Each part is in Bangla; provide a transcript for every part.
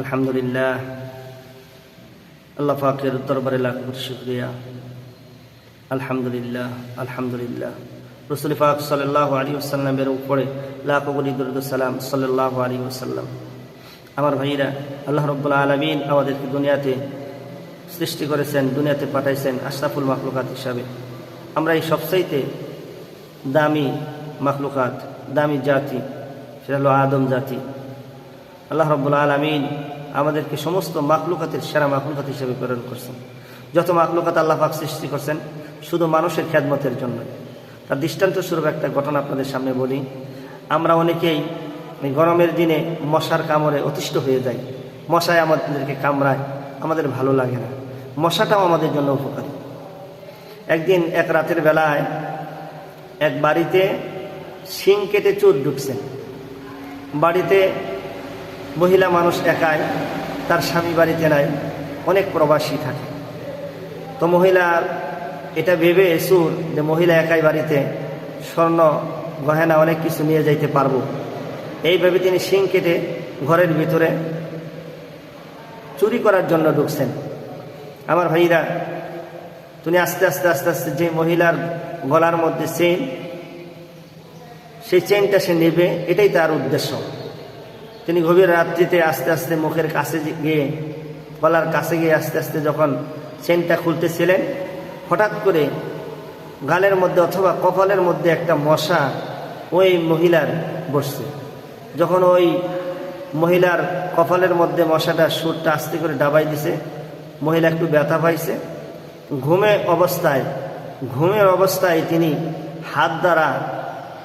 আলহামদুলিল্লাহ। আল্লাহ পাকের দরবারে লাখ শুক্রিয়া। আলহামদুলিল্লাহ আলহামদুলিল্লাহ। রসুল পাক সাল্লাহ আলী আসাল্লামের উপরে লাখ কোটি দুরুদুসালাম সাল্লাহ আলী আসাল্লাম আমার ভাইরা, আল্লাহ রব্বুল্লা আলমিন আমাদেরকে দুনিয়াতে সৃষ্টি করেছেন, দুনিয়াতে পাঠাইছেন আশরাফুল মাখলুকাত হিসাবে। আমরা এই সবচাইতে দামি মাখলুকাত, দামি জাতি, সেটা হলো আদম জাতি। আল্লাহ রব্বুল আলমিন আমাদেরকে সমস্ত মাকলুকাতের সেরা মাকলুকাত হিসেবে প্রেরণ করছেন। যত মাকলুকাত আল্লাহ পাক সৃষ্টি করছেন, শুধু মানুষের খ্যাদমতের জন্য। তার দৃষ্টান্ত স্বরূপ একটা ঘটনা আপনাদের সামনে বলি। আমরা অনেকেই গরমের দিনে মশার কামড়ে অতিষ্ঠ হয়ে যাই। মশায় আমাদেরকে কামড়ায়, আমাদের ভালো লাগে না। মশাটাও আমাদের জন্য উপকারী। একদিন এক রাতের বেলায় এক বাড়িতে শিং কেটে চোর ঢুকছেন বাড়িতে মহিলা মানুষ একাই, তার স্বামী বাড়িতে নাই, অনেক প্রবাসী থাকে। তো মহিলার এটা ভেবে সুর যে মহিলা একাই বাড়িতে, স্বর্ণ, গহেনা, অনেক কিছু নিয়ে যাইতে পারব। এইভাবে তিনি শিং কেটে ঘরের ভিতরে চুরি করার জন্য ঢুকছেন। আমার ভাইরা, তুমি আস্তে আস্তে আস্তে আস্তে যে মহিলার গলার মধ্যে চেন সেই চেনটা সে নেবে, এটাই তার উদ্দেশ্য। তিনি গভীর রাত্রিতে আস্তে আস্তে মুখের কাছে গিয়ে, গলার কাছে গিয়ে আস্তে আস্তে যখন চেনটা খুলতেছিলেন, হঠাৎ করে গালের মধ্যে অথবা কপালের মধ্যে একটা মশা ওই মহিলার বসছে। যখন ওই মহিলার কপালের মধ্যে মশাটা সুরটা আস্তে করে ডাবাই দিছে, মহিলা একটু ব্যথা পাইছে। ঘুমে অবস্থায়, ঘুমের অবস্থায় তিনি হাত দ্বারা,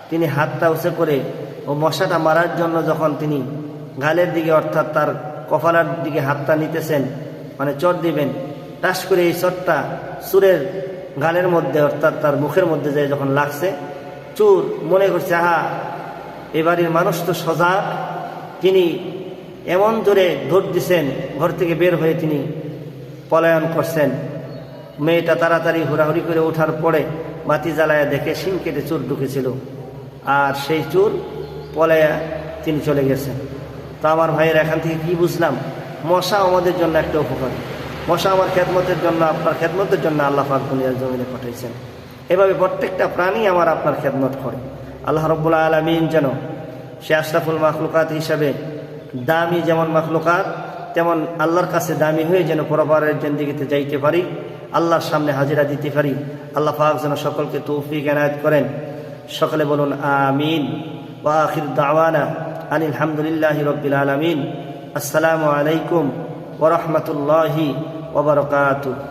তিনি হাতটা উঁচে করে ও মশাটা মারার জন্য যখন তিনি গালের দিকে অর্থাৎ তার কপালার দিকে হাতটা নিতেছেন মানে চট দিবেন। টাস করে এই চটটা চুরের গালের মধ্যে অর্থাৎ তার মুখের মধ্যে যায় যখন লাগছে, চুর মনে করছে, আহা, এ বাড়ির মানুষ তো সজাগ। তিনি এমন জোরে ধর দিছেন, ঘর থেকে বের হয়ে তিনি পলায়ন করছেন। মেয়েটা তাড়াতাড়ি হুড়াহুড়ি করে ওঠার পরে বাতি জ্বালায়া দেখে শিং কেটে চুর ঢুকেছিল। আর সেই চুর পলায়া তিনি চলে গেছেন। তো আমার ভাইয়ের এখান থেকে কি বুঝলাম? মশা আমাদের জন্য একটা উপকার। মশা আমার খেদমতের জন্য, আপনার খেদমতের জন্য আল্লাহ পাক দুনিয়ার জমিনে পাঠাইছেন। এভাবে প্রত্যেকটা প্রাণী আমার আপনার খেদমত করে। আল্লাহ রব্বুল্লা আলমিন যেন সে আশরাফুল মাখলুকাত হিসাবে দামি যেমন মাখলুকাত, তেমন আল্লাহর কাছে দামি হয়ে যেন পরবারের জেন্দিগিতে যাইতে পারি, আল্লাহর সামনে হাজিরা দিতে পারি। আল্লাহ পাক যেন সকলকে তৌফিক এনায়ত করেন। সকলে বলুন, আমিন। ওয়া আখির দাওয়ানা। আনিল আলহামদুলিল্লাহ রব্বিল আলমিন। আসসালামু আলাইকুম ওয়া রাহমাতুল্লাহি ওয়া বারাকাতুহু।